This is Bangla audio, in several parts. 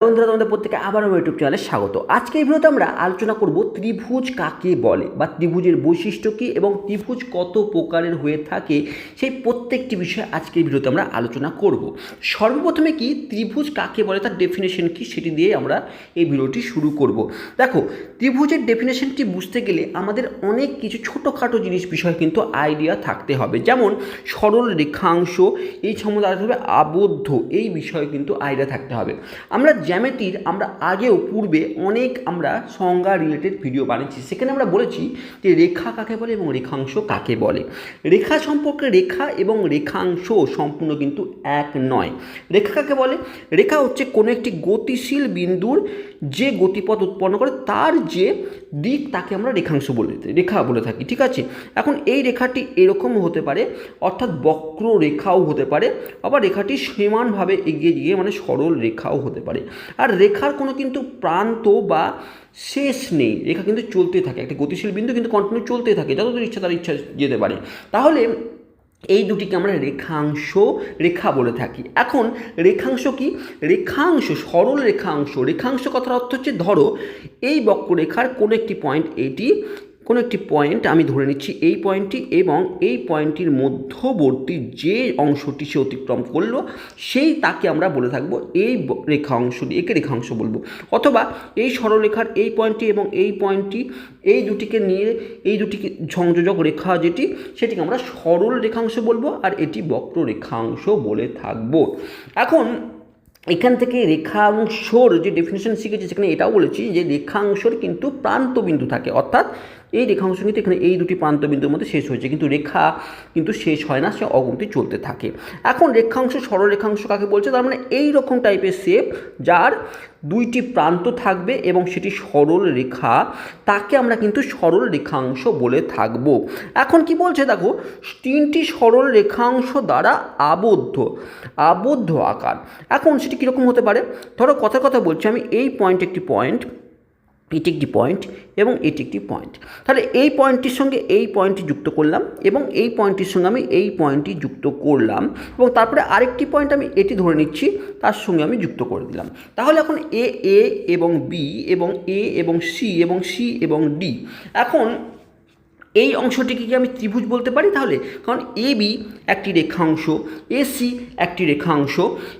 বন্ধুরা, তোমাদের প্রত্যেকে আবার আমার ইউটিউব চ্যানেলে স্বাগত। আজকে এই ভিডিওতে আমরা আলোচনা করব ত্রিভুজ কাকে বলে বা ত্রিভুজের বৈশিষ্ট্য কী এবং ত্রিভুজ কত প্রকারের হয়ে থাকে সেই প্রত্যেকটি বিষয়ে আজকে এই ভিডিওতে আমরা আলোচনা করব। সর্বপ্রথমে কি ত্রিভুজ কাকে বলে, তার ডেফিনেশন কি সেটি দিয়ে আমরা এই ভিডিওটি শুরু করব। দেখো, ত্রিভুজের ডেফিনেশনটি বুঝতে গেলে আমাদের অনেক কিছু ছোটোখাটো জিনিস বিষয়ে কিন্তু আইডিয়া থাকতে হবে। যেমন সরল রেখাংশ, এই আসতে হবে আবদ্ধ, এই বিষয়ে কিন্তু আইডিয়া থাকতে হবে। আমরা জ্যামিতির আমরা আগেও পূর্বে অনেক আমরা সংজ্ঞা রিলেটেড ভিডিও বানিয়েছি। সেখানে আমরা বলেছি যে রেখা কাকে বলে এবং রেখাংশ কাকে বলে। রেখা সম্পর্কে রেখা এবং রেখাংশ সম্পূর্ণ কিন্তু এক নয়। রেখা কাকে বলে? রেখা হচ্ছে কোনো একটি গতিশীল বিন্দুর যে গতিপথ উৎপন্ন করে, তার যে দিক তাকে আমরা রেখাংশ বলে, রেখা বলে থাকি, ঠিক আছে? এখন এই রেখাটি এরকম হতে পারে, অর্থাৎ বক্র রেখাও হতে পারে, আবার রেখাটি সমানভাবে এগিয়ে গিয়ে মানে সরল রেখাও হতে পারে। আর রেখার কোনো কিন্তু প্রান্ত বা শেষ নেই। রেখা কিন্তু চলতে থাকে। একটা গতিশীল বিন্দু কিন্তু কন্টিনিউ চলতে থাকে, যতদূর ইচ্ছা তার ইচ্ছা যেতে পারে। তাহলে এই দুটিকে আমরা রেখাংশ, রেখা বলে থাকি। এখন রেখাংশ কি? রেখাংশ, সরল রেখাংশ। রেখাংশ কথার অর্থ হচ্ছে, ধরো এই বক্ররেখার কোনো একটি পয়েন্ট এটি কোনো একটি পয়েন্ট আমি ধরে নিচ্ছি এই পয়েন্টটি এবং এই পয়েন্টটির মধ্যবর্তী যে অংশটি সে অতিক্রম করল, সেই তাকে আমরা বলে থাকব এই ব- রেখাংশ একে রেখাংশ বলব। অথবা এই সরলরেখার এই পয়েন্টটি এবং এই পয়েন্টটি এই দুটিকে নিয়ে এই দুটিকে সংযোজক রেখা যেটি, সেটিকে আমরা সরল রেখাংশ বলব আর এটি বক্র রেখাংশ বলে থাকব। এখন এখান থেকে রেখাংশর যে ডেফিনেশন শিখেছি সেখানে এটাও বলেছি যে রেখাংশর কিন্তু প্রান্তবিন্দু থাকে, অর্থাৎ এই রেখাংশ কিন্তু এখানে এই দুটি প্রান্তবিন্দুর মধ্যে শেষ হয়েছে। কিন্তু রেখা কিন্তু শেষ হয় না, সে অগমতি চলতে থাকে। এখন রেখাংশ, সরল রেখাংশ কাকে বলছে? তার মানে এই রকম টাইপের শেপ যার দুইটি প্রান্ত থাকবে এবং সেটি সরল রেখা, তাকে আমরা কিন্তু সরল রেখাংশ বলে থাকব। এখন কি বলছে? দেখো, তিনটি সরল রেখাংশ দ্বারা আবদ্ধ আবদ্ধ আকার। এখন সেটি কীরকম হতে পারে? ধরো কথা কথা বলছি, আমি এই পয়েন্ট একটি পয়েন্ট এটি একটি পয়েন্ট এবং এটি একটি পয়েন্ট তাহলে এই পয়েন্টটির সঙ্গে এই পয়েন্টটি যুক্ত করলাম এবং এই পয়েন্টটির সঙ্গে আমি এই পয়েন্টটি যুক্ত করলাম এবং তারপরে আরেকটি পয়েন্ট আমি এটি ধরে নিচ্ছি, তার সঙ্গে আমি যুক্ত করে দিলাম। তাহলে এখন এ এ এবং বি এবং এ এবং সি এবং সি এবং ডি। এখন এই অংশটিকে কি আমি ত্রিভুজ বলতে পারি? তাহলে কারণ এ একটি রেখাংশ এসি একটি রেখাংশ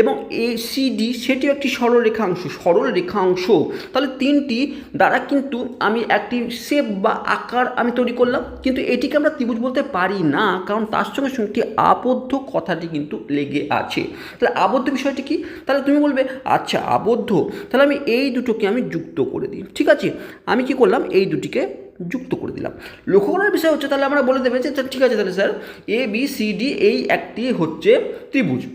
এবং এ সি ডি সেটিও একটি সরল রেখাংশ সরল রেখাংশ। তাহলে তিনটি দ্বারা কিন্তু আমি একটি শেপ বা আকার আমি তৈরি করলাম, কিন্তু এটিকে আমরা ত্রিভুজ বলতে পারি না, কারণ তার সঙ্গে সঙ্গে একটি আবদ্ধ কথাটি কিন্তু লেগে আছে। তাহলে আবদ্ধ বিষয়টি কি? তাহলে তুমি বলবে আচ্ছা আবদ্ধ, তাহলে আমি এই দুটোকে আমি যুক্ত করে দিই, ঠিক আছে? আমি কি করলাম? এই দুটিকে যুক্ত করে দিলাম। লক্ষ্য করার বিষয় হচ্ছে তাহলে আমরা বলে দেবে যে আচ্ছা, ঠিক আছে তাহলে sir A B C D এই একটি হচ্ছে ত্রিভুজ।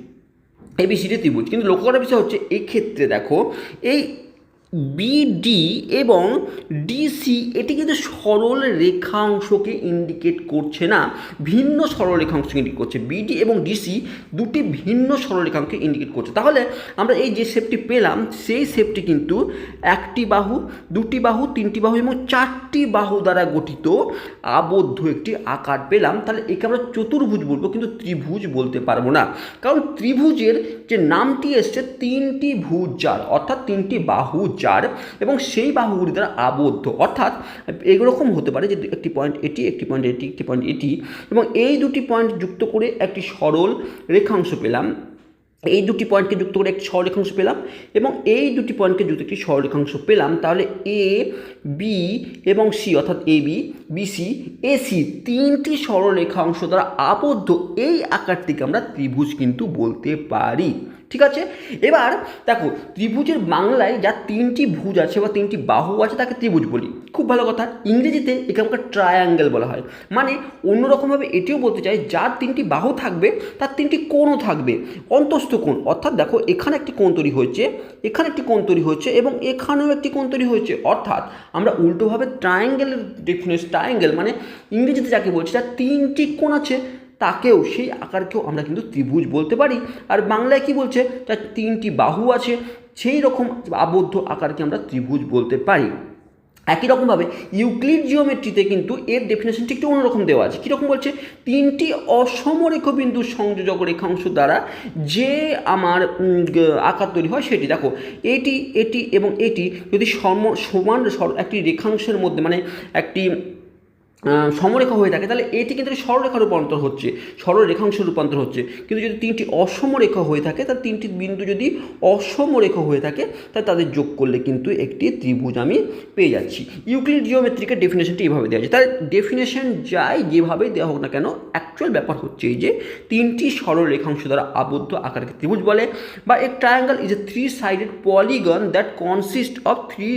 এবিসিডি ত্রিভুজ। কিন্তু লক্ষ্য করার বিষয় হচ্ছে এক্ষেত্রে দেখো এই বিডি এবং ডিসি এটি কিন্তু সরল রেখাংশকে ইন্ডিকেট করছে না, ভিন্ন সরল রেখাংশকে ইন্ডিকেট করছে। বিডি এবং ডিসি দুটি ভিন্ন সরল রেখাংশকে ইন্ডিকেট করছে। তাহলে আমরা এই যে শেপটি পেলাম, সেই শেপটি কিন্তু একটি বাহু, দুটি বাহু, তিনটি বাহু এবং চারটি বাহু দ্বারা গঠিত আবদ্ধ একটি আকার পেলাম। তাহলে একে আমরা চতুর্ভুজ বলব, কিন্তু ত্রিভুজ বলতে পারব না। কারণ ত্রিভুজের যে নামটি এসছে, তিনটি ভুজ যার অর্থাৎ তিনটি বাহু যার এবং সেই বাহুগুলি দ্বারা আবদ্ধ। অর্থাৎ এরকম হতে পারে যে একটি পয়েন্ট এটি, একটি পয়েন্ট এটি, একটি পয়েন্ট এটি এবং এই দুটি পয়েন্ট যুক্ত করে একটি সরল রেখাংশ পেলাম। এই দুটি পয়েন্টকে যুক্ত করে একটি সরলরেখাংশ পেলাম এবং এই দুটি পয়েন্টকে যুক্ত একটি সরলরেখাংশ পেলাম। তাহলে এ বি এবং সি অর্থাৎ এ বি বিসি এসি তিনটি সরলরেখাংশ দ্বারা আবদ্ধ। এই আকারটিকে আমরা ত্রিভুজ কিন্তু বলতে পারি। ঠিক আছে? এবার দেখো, ত্রিভুজের বাংলায় যা তিনটি ভুজ আছে বা তিনটি বাহু আছে তাকে ত্রিভুজ বলি। খুব ভালো কথা। ইংরেজিতে একে আমাকে ট্রায়াঙ্গেল বলা হয়। মানে অন্যরকমভাবে এটিও বলতে চাই, যার তিনটি বাহু থাকবে, তার তিনটি কোণও থাকবে। অন্তস্থ কোণ। অর্থাৎ দেখো, এখানে একটি কোণ তৈরি হয়েছে, এখানে একটি কোণ তৈরি হয়েছে এবং এখানেও একটি কোণ তৈরি হয়েছে। অর্থাৎ আমরা উল্টোভাবে ট্রায়াঙ্গেলের ডেফিনেশন ট্রায়াঙ্গেল মানে ইংরেজিতে যাকে বলছি, তার তিনটি কোণ আছে। তাকেও, সেই আকারকেও আমরা কিন্তু ত্রিভুজ বলতে পারি। আর বাংলায় কি বলছে? তার তিনটি বাহু আছে, সেই রকম আবদ্ধ আকারকে আমরা ত্রিভুজ বলতে পারি। একই রকমভাবে ইউক্লিড জিওমেট্রিতে কিন্তু এর ডেফিনেশনটি একটু অন্যরকম দেওয়া আছে। কীরকম বলছে? তিনটি অসমরেখ বিন্দুর সংযোজক রেখাংশ দ্বারা যে আমার আকার তৈরি হয় সেটি। দেখো, এটি এটি এবং এটি যদি সম, সমান একটি রেখাংশের মধ্যে মানে একটি সমরেখা হয়ে থাকে, তাহলে এটি কিন্তু সরলরেখা রূপান্তর হচ্ছে সরল রেখাংশ রূপান্তর হচ্ছে। কিন্তু যদি তিনটি অসমরেখা হয়ে থাকে, তাহলে তিনটি বিন্দু যদি অসমরেখা হয়ে থাকে, তাহলে তাদের যোগ করলে কিন্তু একটি ত্রিভুজ আমি পেয়ে যাচ্ছি। ইউক্লিড জিওমেট্রিকের ডেফিনেশনটি এভাবে দেওয়া আছে। তার ডেফিনেশন যাই যেভাবেই দেওয়া হোক না কেন অ্যাকচুয়াল ব্যাপার হচ্ছে এই যে তিনটি সরল রেখাংশ দ্বারা আবদ্ধ আকারকে ত্রিভুজ বলে, বা a triangle is a three sided polygon that consist of three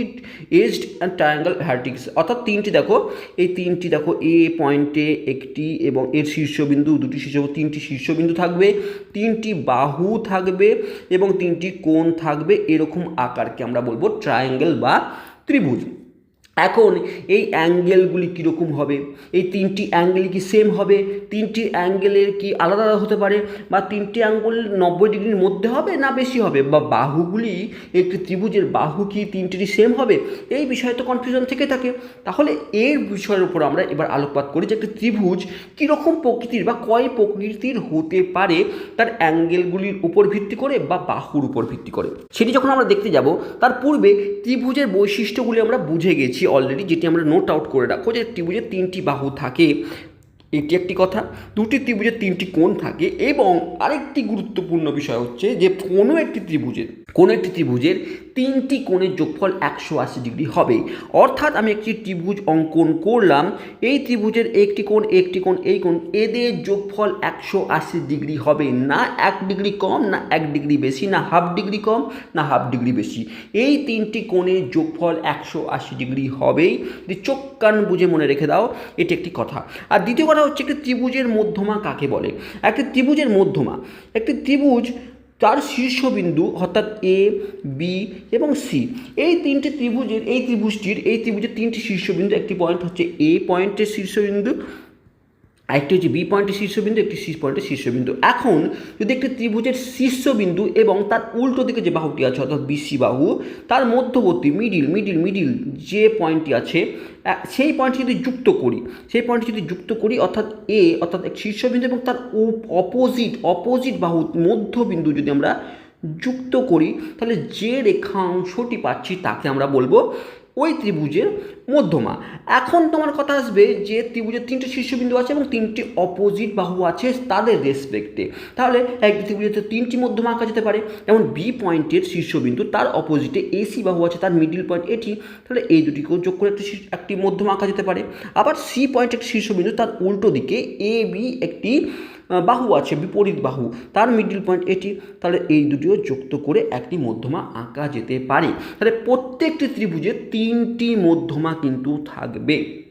edged and triangle vertex অর্থাৎ তিনটি দেখো, এই তিনটি দেখো, এ পয়েন্টে একটি এবং এর শীর্ষবিন্দু, দুটি শীর্ষ তিনটি শীর্ষবিন্দু থাকবে, তিনটি বাহু থাকবে এবং তিনটি কোণ থাকবে, এরকম আকারকে আমরা বলব ট্রায়াঙ্গেল বা ত্রিভুজ। এখন এই অ্যাঙ্গেলগুলি কীরকম হবে? এই তিনটি অ্যাঙ্গেল কি সেম হবে? তিনটি অ্যাঙ্গেলের কি আলাদা আলাদা হতে পারে? বা তিনটি অ্যাঙ্গেল নব্বই ডিগ্রির মধ্যে হবে না বেশি হবে? বা বাহুগুলি একটি ত্রিভুজের বাহু কি তিনটিরই সেম হবে? এই বিষয়ে তো কনফিউশন থেকে থাকে। তাহলে এর বিষয়ের উপর আমরা এবার আলোকপাত করি যে একটি ত্রিভুজ কীরকম প্রকৃতির বা কয় প্রকৃতির হতে পারে তার অ্যাঙ্গেলগুলির উপর ভিত্তি করে বা বাহুর উপর ভিত্তি করে? সেটি যখন আমরা দেখতে যাব, তার পূর্বে ত্রিভুজের বৈশিষ্ট্যগুলি আমরা বুঝে গেছি। অলরেডি যেটি আমরা নোট আউট করে রাখো যে ত্রিভুজের তিনটি বাহু থাকে। এটি একটি কথা। দুটি ত্রিভুজের তিনটি কোণ থাকে এবং আরেকটি গুরুত্বপূর্ণ বিষয় হচ্ছে যে কোনো একটি ত্রিভুজের। কোনো একটি ত্রিভুজের তিনটি কোণের যোগফল একশো আশি ডিগ্রি হবে। অর্থাৎ আমি একটি ত্রিভুজ অঙ্কন করলাম, এই ত্রিভুজের একটি কোণ একটি কোণ, এই কোণ, এদের যোগফল একশো আশি ডিগ্রি হবে। না এক ডিগ্রি কম, না এক ডিগ্রি বেশি, না হাফ ডিগ্রি কম, না হাফ ডিগ্রি বেশি। এই তিনটি কোণের যোগফল একশো আশি ডিগ্রি হবেই। যদি চোখ কান বুঝে মনে রেখে দাও, এটি একটি কথা। আর দ্বিতীয় কথা হচ্ছে একটি ত্রিভুজের মধ্যমা কাকে বলে? একটি ত্রিভুজের মধ্যমা। একটি ত্রিভুজ তার শীর্ষবিন্দু অর্থাৎ এ বি এবং সি এই তিনটি ত্রিভুজের, এই ত্রিভুজটির, এই ত্রিভুজের তিনটি শীর্ষবিন্দু, একটি পয়েন্ট হচ্ছে এ পয়েন্টের শীর্ষবিন্দু আরেকটি হচ্ছে বি পয়েন্টের শীর্ষবিন্দু, একটি সি পয়েন্টের শীর্ষবিন্দু। এখন যদি একটি ত্রিভুজের শীর্ষবিন্দু এবং তার উল্টো দিকে যে বাহুটি আছে, অর্থাৎ বিসি বাহু, তার মধ্যবর্তী মিডিল মিডিল মিডিল যে পয়েন্টটি আছে সেই পয়েন্টটি যদি যুক্ত করি, সেই পয়েন্টটি যদি যুক্ত করি, অর্থাৎ এ, অর্থাৎ শীর্ষবিন্দু এবং তার অপোজিট অপোজিট বাহু মধ্যবিন্দু যদি আমরা যুক্ত করি, তাহলে যে রেখাংশটি পাচ্ছি তাকে আমরা বলব ওই ত্রিভুজের মধ্যমা। এখন তোমার কথা আসবে যে ত্রিভুজের তিনটে শীর্ষবিন্দু আছে এবং তিনটি অপোজিট বাহু আছে তাদের রেসপেক্টে তাহলে একটি ত্রিভুজের তিনটি মধ্যমা আঁকা যেতে পারে, যেমন বি পয়েন্টের শীর্ষবিন্দু, তার অপোজিটে এসি বাহু আছে, তার মিডিল পয়েন্ট এটি, তাহলে এই দুটিকেও যোগ করে একটি একটি মধ্যমা আঁকা যেতে পারে। আবার সি পয়েন্ট একটি শীর্ষবিন্দু, তার উল্টো দিকে এ বি একটি বাহু আছে, বিপরীত বাহু। তার মিডিল পয়েন্ট এটি। তাহলে এই দুটিও যুক্ত করে একটি মধ্যমা আঁকা যেতে পারে। তাহলে প্রত্যেকটি ত্রিভুজে তিনটি মধ্যমা কিন্তু থাকবে।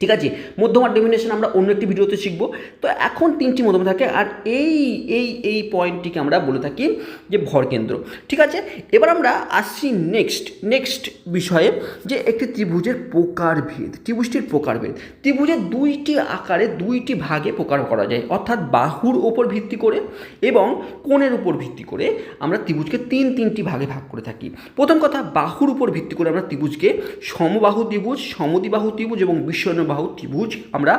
ঠিক আছে? মধ্যমার ডেফিনেশন আমরা অন্য একটি ভিডিওতে শিখব। তো এখন তিনটি মধ্যমা থাকে আর এই এই এই পয়েন্টটিকে আমরা বলে থাকি যে ভরকেন্দ্র ঠিক আছে? এবার আমরা আসছি নেক্সট নেক্সট বিষয়ে যে একটি ত্রিভুজের প্রকারভেদ, ত্রিভুজটির প্রকারভেদ। ত্রিভুজের দুইটি আকারে দুইটি ভাগে প্রকার করা যায়, অর্থাৎ বাহুর ওপর ভিত্তি করে এবং কোণের উপর ভিত্তি করে আমরা ত্রিভুজকে তিন, তিনটি ভাগে ভাগ করে থাকি। প্রথম কথা, বাহুর উপর ভিত্তি করে আমরা ত্রিভুজকে সমবাহু ত্রিভুজ, সমদ্বিবাহু ত্রিভুজ এবং বিশ্বর্ণবাহু ত্রিভুজ আমরা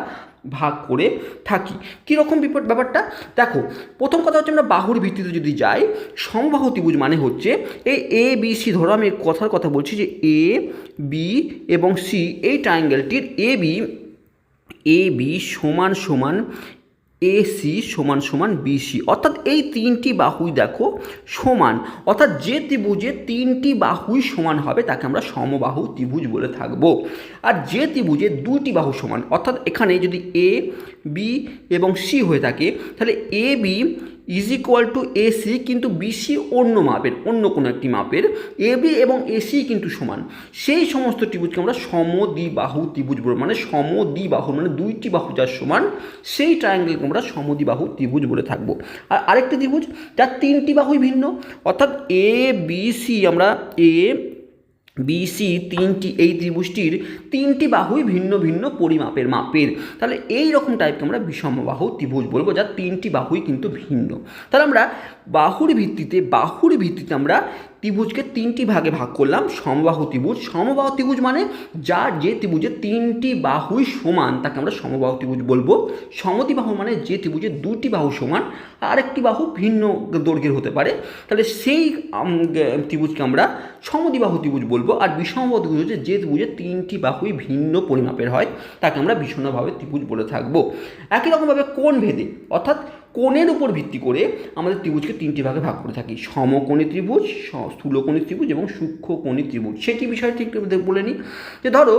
ভাগ করে থাকি। কীরকম বিপদ ব্যাপারটা? দেখো, প্রথম কথা হচ্ছে আমরা বাহুর ভিত্তিতে যদি যাই, সমবাহু ত্রিভুজ মানে হচ্ছে এই এ বি সি ধরো আমি কথার কথা বলছি যে এ বি এবং সি এই ট্রায়াঙ্গেলটির এ বি এ বি সমান সমান এসি সমান সমান বিসি। অর্থাৎ এই তিনটি বাহুই দেখো সমান। অর্থাৎ যে ত্রিভুজে তিনটি বাহুই সমান হবে, তাকে আমরা সমবাহু ত্রিভুজ বলে থাকব। আর যে ত্রিভুজে দুটি বাহু সমান, অর্থাৎ এখানে যদি এ বি এবং সি হয়ে থাকে, তাহলে A B is equal to AC কিন্তু বিসি অন্য মাপের, অন্য কোনো একটি মাপের এবি এবং এসি কিন্তু সমান। সেই সমস্ত ত্রিভুজকে আমরা সমদ্বিবাহু ত্রিভুজ বলব মানে সমদ্বিবাহু মানে দুইটি বাহু যার সমান, সেই ট্রায়াঙ্গেলকে আমরা সমদ্বিবাহু ত্রিভুজ বলে থাকব। আর আরেকটি ত্রিভুজ, যার তিনটি বাহুই ভিন্ন, অর্থাৎ এ বি সি আমরা এ বিসি তিনটি, এই ত্রিভুজটির তিনটি বাহুই ভিন্ন ভিন্ন পরিমাপের মাপের। তাহলে এই রকম টাইপকে আমরা বিষমবাহু ত্রিভুজ বলব, যার তিনটি বাহুই কিন্তু ভিন্ন। তাহলে আমরা বাহুর ভিত্তিতে বাহুর ভিত্তিতে আমরা ত্রিভুজকে তিনটি ভাগে ভাগ করলাম, সমবাহু ত্রিভুজ। সমবাহু ত্রিভুজ মানে যার যে ত্রিভুজের তিনটি বাহুই সমান, তাকে আমরা সমবাহু ত্রিভুজ বলব। সমদ্বিবাহু মানে যে ত্রিভুজের দুটি বাহু সমান, আরেকটি বাহু ভিন্ন দৈর্ঘ্যের হতে পারে। তাহলে সেই ত্রিভুজকে আমরা সমদ্বিবাহু ত্রিভুজ বলব। আর বিষমবাহু ত্রিভুজ হচ্ছে যে ত্রিভুজের তিনটি বাহুই ভিন্ন পরিমাপের হয়, তাকে আমরা বিষণ্ণভাবে ত্রিভুজ বলে থাকব। একই রকমভাবে কোন ভেদে, অর্থাৎ কোণের উপর ভিত্তি করে আমাদের ত্রিভুজকে তিনটি ভাগে ভাগ করে থাকি। সমকোণী ত্রিভুজ স্থূলকোণী ত্রিভুজ এবং সূক্ষ্মকোণী ত্রিভুজ। সেটি বিষয় ঠিক বলে নিই যে ধরো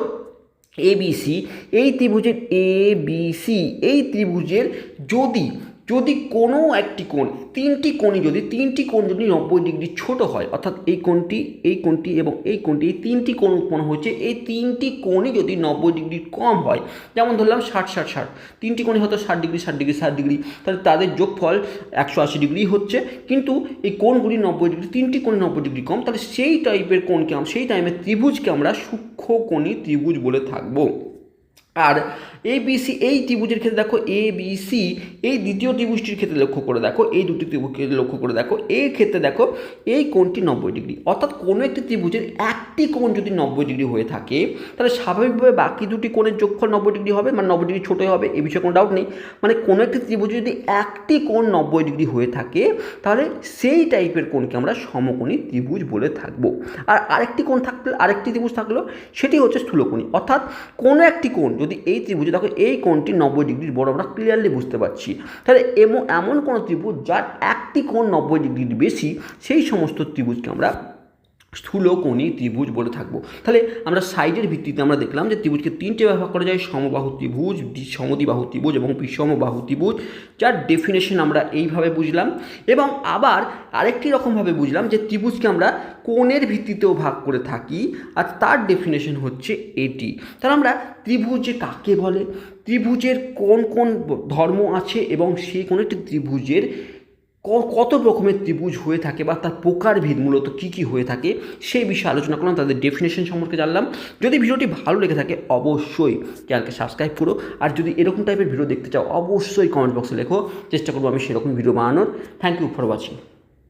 এবিসি এই ত্রিভুজের এ বি সি এই ত্রিভুজের যদি যদি কোনো একটি কোণ, তিনটি কোণই যদি, তিনটি কোণ যদি নব্বই ডিগ্রি ছোট হয়, অর্থাৎ এই কোণটি এই কোণটি এবং এই কোণটি, এই তিনটি কোণ উৎপন্ন হয়েছে, এই তিনটি কোণই যদি নব্বই ডিগ্রি কম হয়, যেমন ধরলাম ষাট ষাট ষাট, তিনটি কোণই হয়তো ষাট ডিগ্রি ষাট ডিগ্রি ষাট ডিগ্রি, তাহলে তাদের যোগফল একশো আশি ডিগ্রি হচ্ছে, কিন্তু এই কোণগুলি নব্বই ডিগ্রি, তিনটি কোণ নব্বই ডিগ্রি কম, তাহলে সেই টাইপের কোণকে আমরা সেই টাইমের ত্রিভুজকে আমরা সূক্ষ্ম সূক্ষ্মকোণী ত্রিভুজ বলে থাকব। আর এ বিসি এই ত্রিভুজের ক্ষেত্রে দেখো এ বি সি এই দ্বিতীয় ত্রিভুজটির ক্ষেত্রে লক্ষ্য করে দেখো, এই দুটি ত্রিভুজকে লক্ষ্য করে দেখো, এই ক্ষেত্রে দেখো, এই কোণটি নব্বই ডিগ্রি। অর্থাৎ কোনো একটি ত্রিভুজের একটি কোণ যদি নব্বই ডিগ্রি হয়ে থাকে, তাহলে স্বাভাবিকভাবে বাকি দুটি কোণের যোগফল নব্বই ডিগ্রি হবে মানে নব্বই ডিগ্রি ছোটোই হবে, এ বিষয়ে কোনো ডাউট নেই। মানে কোনো একটি ত্রিভুজ যদি একটি কোণ নব্বই ডিগ্রি হয়ে থাকে, তাহলে সেই টাইপের কোণকে আমরা সমকোণী ত্রিভুজ বলে থাকব। আর আরেকটি কোণ থাকলে, আরেকটি ত্রিভুজ থাকল, সেটি হচ্ছে স্থূলকোণী। অর্থাৎ কোনো একটি কোণ এই ত্রিভুজে, দেখো এই কোণটি নব্বই ডিগ্রির বড়, আমরা ক্লিয়ারলি বুঝতে পারছি। তাহলে এমন এমন কোনো ত্রিভুজ যার একটি কোণ নব্বই ডিগ্রির বেশি, সেই সমস্ত ত্রিভুজকে আমরা স্থূলকোণী ত্রিভুজ বলে থাকব। তাহলে আমরা সাইডের ভিত্তিতে আমরা দেখলাম যে ত্রিভুজকে তিনটে ব্যবহার করা যায়, সমবাহু ত্রিভুজ, দ্বি- সমদ্বিবাহু ত্রিভুজ এবং বিষমবাহু ত্রিভুজ। যার ডেফিনেশন আমরা এইভাবে বুঝলাম এবং আবার আরেকটি রকমভাবে বুঝলাম যে ত্রিভুজকে আমরা কোণের ভিত্তিতেও ভাগ করে থাকি আর তার ডেফিনেশন হচ্ছে এটি। তাহলে আমরা ত্রিভুজে কাকে বলে? ত্রিভুজের কোন কোন ধর্ম আছে এবং সেই কোন একটি ত্রিভুজের কত রকমের ত্রিভুজ হয়ে থাকে বা তার প্রকারভেদ মূলত কী কী হয়ে থাকে সেই বিষয়ে আলোচনা করলাম, তাদের ডেফিনেশন সম্পর্কে জানলাম। যদি ভিডিওটি ভালো লেগে থাকে অবশ্যই চ্যানেলকে সাবস্ক্রাইব করো। আর যদি এরকম টাইপের ভিডিও দেখতে চাও, অবশ্যই কমেন্ট বক্সে লেখো। চেষ্টা করব আমি সেরকম ভিডিও বানানোর। Thank you for watching